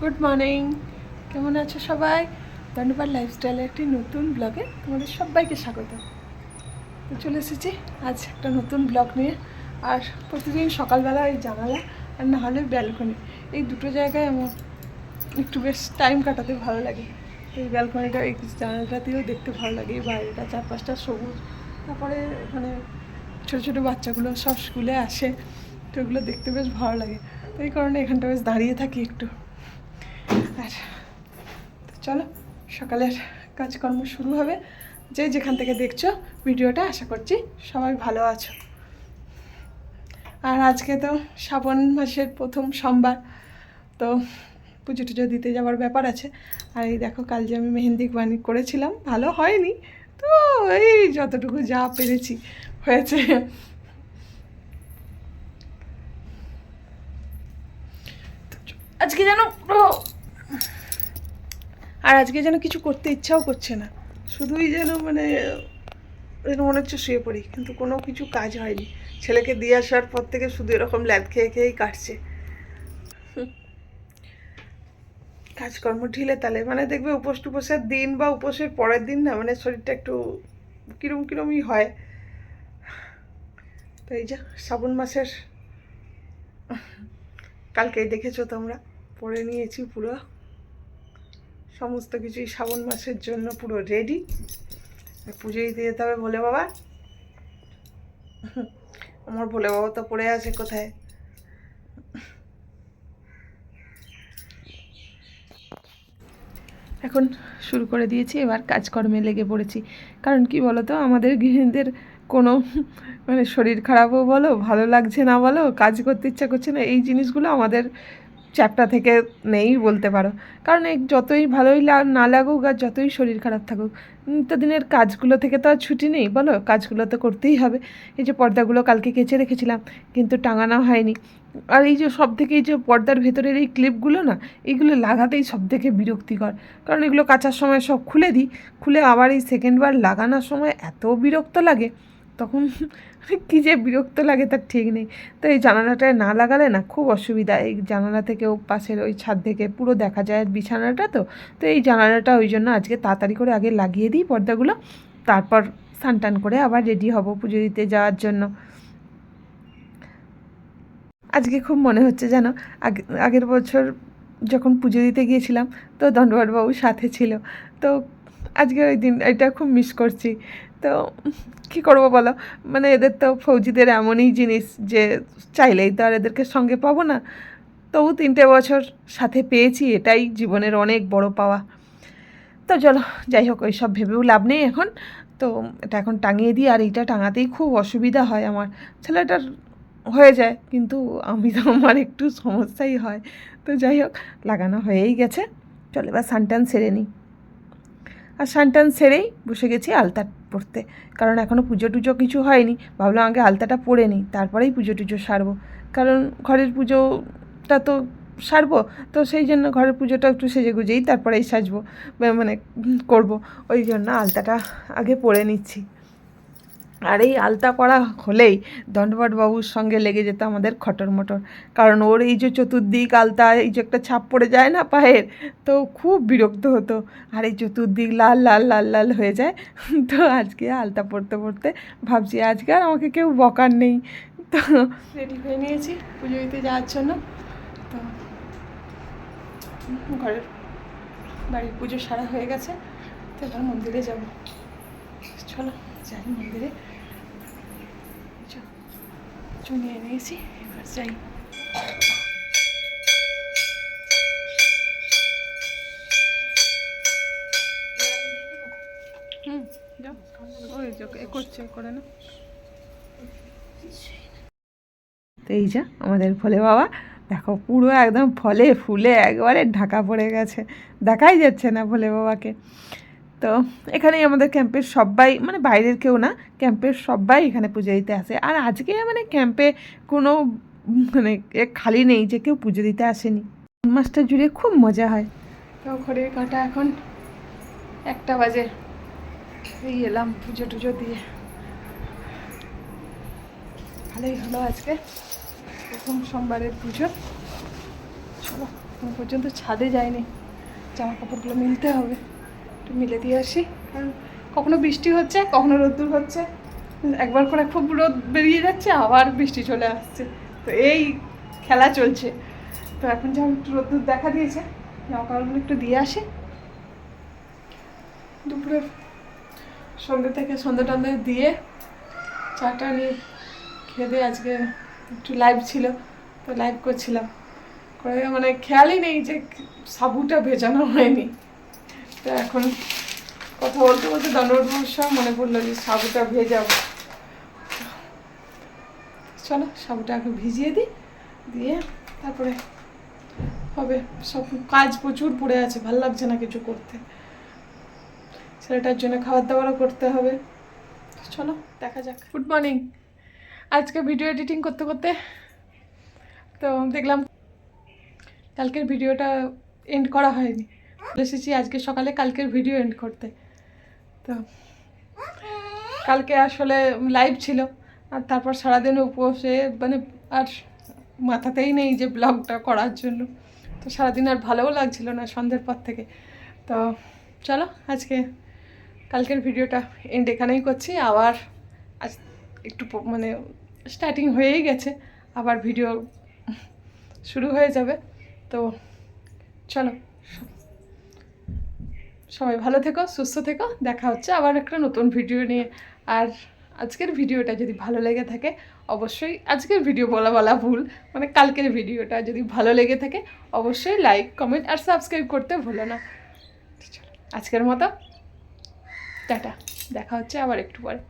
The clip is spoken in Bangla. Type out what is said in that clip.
গুড মর্নিং কেমন আছো সবাই? ধন্যবাদ লাইফস্টাইলের একটি নতুন ব্লগে তোমাদের সবাইকে স্বাগত। তো চলে এসেছি আজ একটা নতুন ব্লগ নিয়ে। আর প্রতিদিন সকালবেলা এই জানালা আর না হলে ব্যালকনি এই দুটো জায়গায় আমার একটু বেশ টাইম কাটাতে ভালো লাগে। এই ব্যালকনিটা এই জানালাটাতেও দেখতে ভালো লাগে। বাইরেটা, চারপাশটা সবুজ। তারপরে ওখানে ছোটো ছোটো বাচ্চাগুলো সব স্কুলে আসে, তো ওগুলো দেখতে বেশ ভালো লাগে। তো এই কারণে এখানটা বেশ দাঁড়িয়ে থাকি একটু। চলো, সকালের কাজকর্ম শুরু হবে। যে যেখান থেকে দেখছ ভিডিওটা, আশা করছি সবাই ভালো আছো। আর আজকে তো শ্রাবণ মাসের প্রথম সোমবার, তো পুজো টুজো দিতে যাওয়ার ব্যাপার আছে। আর এই দেখো, কাল যে আমি মেহেন্দি বানি করেছিলাম, ভালো হয়নি। তো এই যতটুকু যা পেরেছি হয়েছে। আজকে যেন আর আজকে যেন কিছু করতে ইচ্ছাও করছে না। শুধুই যেন মানে যেন মনে হচ্ছে শুয়ে পড়ি, কিন্তু কোনো কিছু কাজ হয়নি। ছেলেকে দিয়ে আসার পর থেকে শুধু এরকম ল্যাদ খেয়ে খেয়েই কাটছে। কাজকর্ম ঢিলে তালে। মানে দেখবে উপোস টুপোসের দিন বা উপোসের পরের দিন না মানে শরীরটা একটু কিরম কিরমই হয়। তো এই যা, শ্রাবণ মাসের, কালকেই দেখেছ তোমরা। পরে নিয়েছি পুরো। সমস্ত কিছুই শ্রাবণ মাসের জন্য পুরো রেডি পুজো দিতে যেতে হবে বলে বাবা। আমার বলে বাবা তো পড়ে আছে কোথায়? এখন শুরু করে দিয়েছি, এবার কাজকর্মে লেগে পড়েছি। কারণ কি বলো তো আমাদের গৃহিণীদের কোনো মানে শরীর খারাপও বলো, ভালো লাগছে না বলো, কাজ করতে ইচ্ছা করছে না, এই জিনিসগুলো আমাদের চ্যাপটা থেকে নেই বলতে পারো। কারণ এই যতই ভালোই না লাগুক আর যতই শরীর খারাপ থাকুক দিনের কাজগুলো থেকে তো আর ছুটি নেই, বলো? কাজগুলো তো করতেই হবে। এই যে পর্দাগুলো কালকে কেচে রেখেছিলাম, কিন্তু টাঙানো হয়নি। আর এই যে সব থেকে এই যে পর্দার ভেতরের এই ক্লিপগুলো না এইগুলো লাগাতেই সব থেকে বিরক্তিকর। কারণ এগুলো কাচার সময় সব খুলে দিই, খুলে আবার এই সেকেন্ডবার লাগানোর সময় এত বিরক্ত লাগে। তখন কী যে বিরক্ত লাগে তার ঠিক নেই। তো এই জানালাটায় না লাগালে না খুব অসুবিধা। এই জানালা থেকেও পাশের ওই ছাদ থেকে পুরো দেখা যায় বিছানাটা তো। তো এই জানালাটা ওই জন্য আজকে তাড়াতাড়ি করে আগে লাগিয়ে দিই পর্দাগুলো। তারপর টান করে আবার রেডি হব পুজো দিতে যাওয়ার জন্য। আজকে খুব মনে হচ্ছে যেন আগে, আগের বছর যখন পুজো দিতে গিয়েছিলাম, তো দণ্ডবাবু সাথে ছিল। তো আজকে ওই দিন, এটা খুব মিস করছি। তো কী করব বলো? মানে এদের তো ফৌজিদের এমনই জিনিস যে চাইলেই তো আর এদেরকে সঙ্গে পাবো না। তবু তিনটে বছর সাথে পেয়েছি, এটাই জীবনের অনেক বড় পাওয়া। তো চলো, যাই হোক ওই সব ভেবেও লাভ নেই এখন। তো এটা এখন টাঙিয়ে দিই, আর এইটা টাঙাতেই খুব অসুবিধা হয় আমার। ছেলেটার হয়ে যায়, কিন্তু আমি তো আমার একটু সমস্যাই হয়। তো যাই হোক, লাগানো হয়েই গেছে। চলে এবার সানটান সেরে নিই। আর সানটান সেরেই বসে গেছি আলতা পড়তে কারণ এখনও পুজো টুজো কিছু হয়নি। ভাবলাম আগে আলতাটা পরে নিই, তারপরেই পুজো টুজো সারবো। কারণ ঘরের পুজোটা তো সারবো, তো সেই জন্য ঘরের পুজোটা একটু সেজে গুজেই তারপরেই সাজবো মানে করব। ওই জন্য আলতাটা আগে পরে নিচ্ছি। আর এই আলতা করা হলেই বাবুর সঙ্গে লেগে যেত আমাদের খটর মটর। কারণ ওর এই যে চতুর্দিক আলতা, এই যে একটা ছাপ পড়ে যায় না পায়ের, তো খুব বিরক্ত হতো। আর এই চতুর্দিক লাল লাল লাল লাল হয়ে যায়। তো আজকে আলতা পড়তে পড়তে ভাবছি, আজকে আর আমাকে কেউ বকার নেই। তো রেডি হয়ে নিয়েছি পুজো দিতে যাওয়ার জন্য। তো ঘরের বাড়ির পুজো সারা হয়ে গেছে। তো এবার মন্দিরে যাব। চলো, যাই মন্দিরে। নিয়ে নিয়েছি হুম ওই এ করছে করে না। তো এই যা, আমাদের ভোলে বাবা। দেখো, পুরো একদম ফলে, ফুলে, একবারে ঢাকা পড়ে গেছে। দেখাই যাচ্ছে না ভোলে বাবাকে। তো এখানেই আমাদের ক্যাম্পের সবাই মানে বাইরের কেউ না, ক্যাম্পের সবাই এখানে পুজো দিতে আসে। আর আজকে মানে ক্যাম্পে কোনো মানে খালি নেই যে কেউ পুজো দিতে আসেনি। মাসটা জুড়ে খুব মজা হয়। তো ঘড়ির কাঁটা এখন একটা বাজে। এই এলাম পুজো টুজো দিয়ে। ভালোই হলো আজকে। প্রথম সোমবারের পুজো। চলো, এখন পর্যন্ত ছাদে যায়নি জামা কাপড়গুলো মিলতে হবে। একটু মিলে দিয়ে আসি। কখনো বৃষ্টি হচ্ছে, কখনো রোদ্দুর হচ্ছে। একবার করে খুব রোদ বেরিয়ে যাচ্ছে, আবার বৃষ্টি চলে আসছে। তো এই খেলা চলছে। তো এখন যেমন একটু রোদ্দুর দেখা দিয়েছে জামা কাপড়গুলো একটু দিয়ে আসি। দুপুরের সন্ধ্যে থেকে সন্ধ্যে টন্ধে দিয়ে চাটা নিয়ে খেয়ে দিয়ে আজকে একটু লাইভ ছিল, তো লাইভ করছিলাম। করে মানে খেয়ালই নেই যে সাবুটা ভেজানো হয়নি। তো এখন কথা বলতে বলতে দণ্ডবোধ সব মনে পড়ল যে সাবুটা ভেজাবো চলো সাবুটা আগে ভিজিয়ে দিই, দিয়ে তারপরে হবে। সব কাজ প্রচুর পড়ে আছে, ভালো লাগছে না কিছু করতে। ছেলেটার জন্য খাবার দাবারও করতে হবে। চলো, দেখা যাক। গুড মর্নিং আজকে ভিডিও এডিটিং করতে করতে তো দেখলাম কালকের ভিডিওটা এন্ড করা হয়নি। এসেছি আজকে সকালে কালকের ভিডিও এন্ড করতে। তো কালকে আসলে লাইভ ছিল, আর তারপর সারাদিন উপসে মানে আর মাথাতেই নেই যে ব্লগটা করার জন্য। তো সারাদিন আর ভালোও লাগছিল না সন্ধ্যের পর থেকে। তো চলো আজকে কালকের ভিডিওটা এন্ড এখানেই করছি। আবার আজ একটু মানে স্টার্টিং হয়েই গেছে, আবার ভিডিও শুরু হয়ে যাবে। তো চলো। সবাই ভালো থেকো, সুস্থ থেকো। দেখা হচ্ছে আবার একটা নতুন ভিডিও নিয়ে। আর আজকের ভিডিওটা যদি ভালো লেগে থাকে, অবশ্যই আজকের ভিডিও বলা বলা ভুল মানে কালকের ভিডিওটা যদি ভালো লেগে থাকে, অবশ্যই লাইক কমেন্ট আর সাবস্ক্রাইব করতে ভুলো না। আজকের মতো, টাটা। দেখা হচ্ছে আবার একটু পরে।